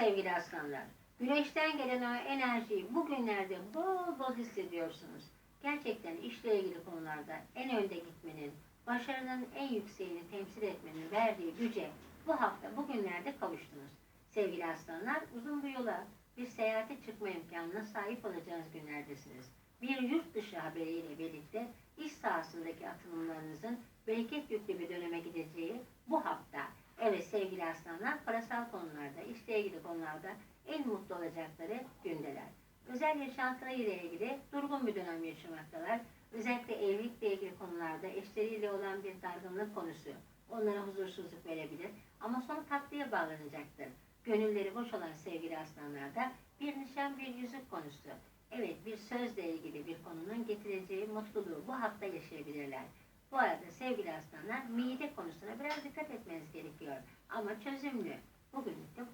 sevgili aslanlar. Güneşten gelen o enerjiyi bugünlerde bol bol hissediyorsunuz. Gerçekten işle ilgili konularda en önde gitmenin, başarının en yükseğini temsil etmenin verdiği güce bu hafta bugünlerde kavuştunuz. Sevgili aslanlar uzun bir yola, bir seyahate çıkma imkanına sahip olacağınız günlerdesiniz. Bir yurt dışı haberiyle birlikte iş sahasındaki atılımlarınızın bereket yüklü bir döneme gideceği bu hafta. Sevgili aslanlar parasal konularda, işle ilgili konularda en mutlu olacakları gündeler. Özel yaşantılarıyla ilgili durgun bir dönem yaşamaktalar. Özellikle evlilikle ilgili konularda eşleriyle olan bir dargınlık konusu onlara huzursuzluk verebilir. Ama sonu tatlıya bağlanacaktır. Gönülleri boş olan sevgili aslanlarda bir nişan bir yüzük konusu. Evet bir sözle ilgili bir konunun getireceği mutluluğu bu hafta yaşayabilirler. Bu arada sevgili aslanlar mide konusuna biraz dikkat etmeniz gerekiyor. Ama çözümlü. Bugünlük de bu.